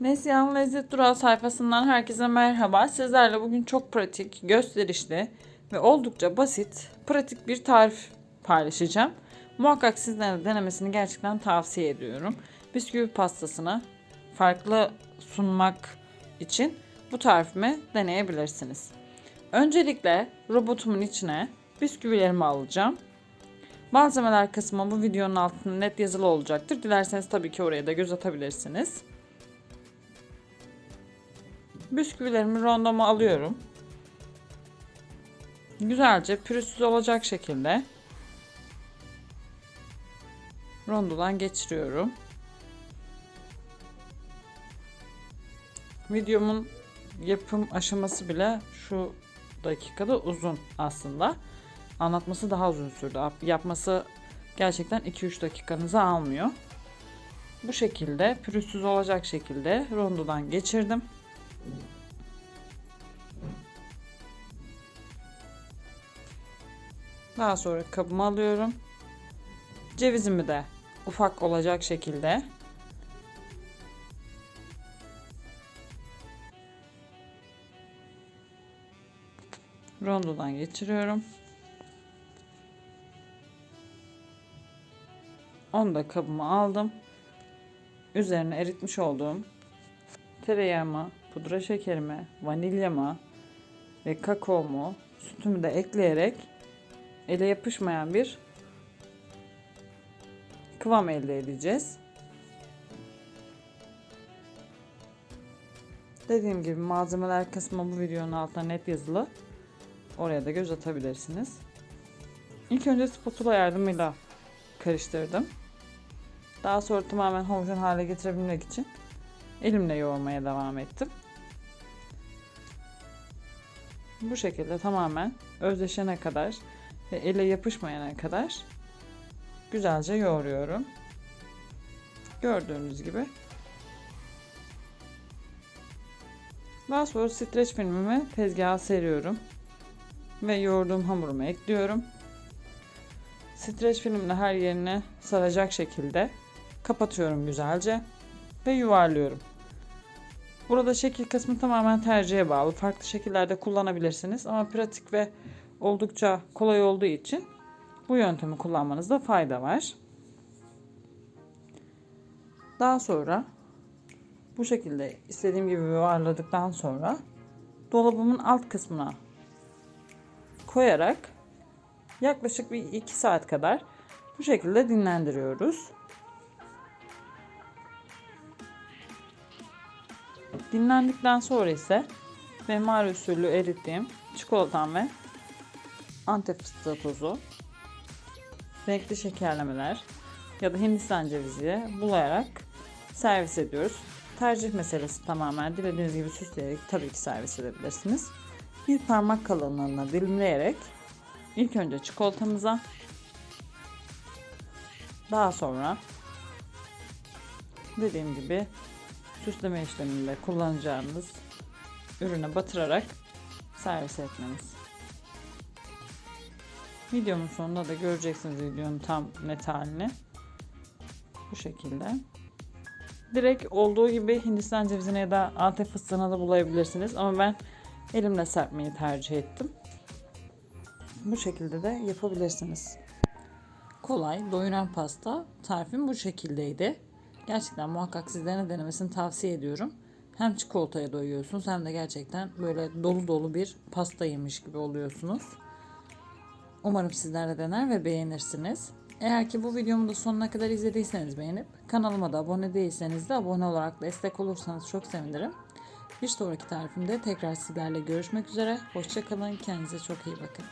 Neslihan Lezzet Durağı sayfasından herkese merhaba. Sizlerle bugün çok pratik, gösterişli ve oldukça basit, pratik bir tarif paylaşacağım. Muhakkak sizlere de denemesini gerçekten tavsiye ediyorum. Bisküvi pastasını farklı sunmak için bu tarifimi deneyebilirsiniz. Öncelikle robotumun içine bisküvilerimi alacağım. Malzemeler kısmı bu videonun altında net yazılı olacaktır. Dilerseniz tabii ki oraya da göz atabilirsiniz. Bisküvilerimi rondoma alıyorum. Güzelce pürüzsüz olacak şekilde rondodan geçiriyorum. Videomun yapım aşaması bile şu dakikada uzun aslında. Anlatması daha uzun sürdü. Yapması gerçekten 2-3 dakikanızı almıyor. Bu şekilde pürüzsüz olacak şekilde rondodan geçirdim. Daha sonra kabıma alıyorum. Cevizimi de ufak olacak şekilde rondodan geçiriyorum. Onu da kabıma aldım. Üzerine eritmiş olduğum tereyağımı, pudra şekerimi, vanilyamı ve kakaomu, sütümü de ekleyerek ele yapışmayan bir kıvam elde edeceğiz. Dediğim gibi malzemeler kısmı bu videonun altına net yazılı. Oraya da göz atabilirsiniz. İlk önce spatula yardımıyla karıştırdım. Daha sonra tamamen homojen hale getirebilmek için elimle yoğurmaya devam ettim. Bu şekilde tamamen özleşene kadar ve ele yapışmayana kadar güzelce yoğuruyorum. Gördüğünüz gibi. Daha sonra streç filmimi tezgaha seriyorum. Ve yoğurduğum hamurumu ekliyorum. Streç filmle her yerine saracak şekilde kapatıyorum güzelce ve yuvarlıyorum. Burada şekil kısmı tamamen tercihe bağlı. Farklı şekillerde kullanabilirsiniz ama pratik ve oldukça kolay olduğu için bu yöntemi kullanmanızda fayda var. Daha sonra bu şekilde istediğim gibi yuvarladıktan sonra dolabımın alt kısmına koyarak yaklaşık bir 2 saat kadar bu şekilde dinlendiriyoruz. Dinlendikten sonra ise benmari usulü erittiğim çikolatam ve antep fıstığı tozu, renkli şekerlemeler ya da hindistan cevizi bulayarak servis ediyoruz. Tercih meselesi tamamen dilediğiniz gibi süsleyerek tabii ki servis edebilirsiniz. Bir parmak kalınlığına dilimleyerek ilk önce çikolatamıza daha sonra dediğim gibi süsleme işleminde kullanacağınız ürüne batırarak servis etmeniz. Videomun sonunda da göreceksiniz videonun tam net halini. Bu şekilde. Direkt olduğu gibi Hindistan cevizine ya da antep fıstığına da bulayabilirsiniz. Ama ben elimle serpmeyi tercih ettim. Bu şekilde de yapabilirsiniz. Kolay, doyuran pasta tarifim bu şekildeydi. Gerçekten muhakkak sizlerine denemesini tavsiye ediyorum. Hem çikolataya doyuyorsunuz hem de gerçekten böyle dolu dolu bir pasta yemiş gibi oluyorsunuz. Umarım sizler de dener ve beğenirsiniz. Eğer ki bu videomu da sonuna kadar izlediyseniz beğenip kanalıma da abone değilseniz de abone olarak destek olursanız çok sevinirim. Bir sonraki tarifimde tekrar sizlerle görüşmek üzere. Hoşçakalın. Kendinize çok iyi bakın.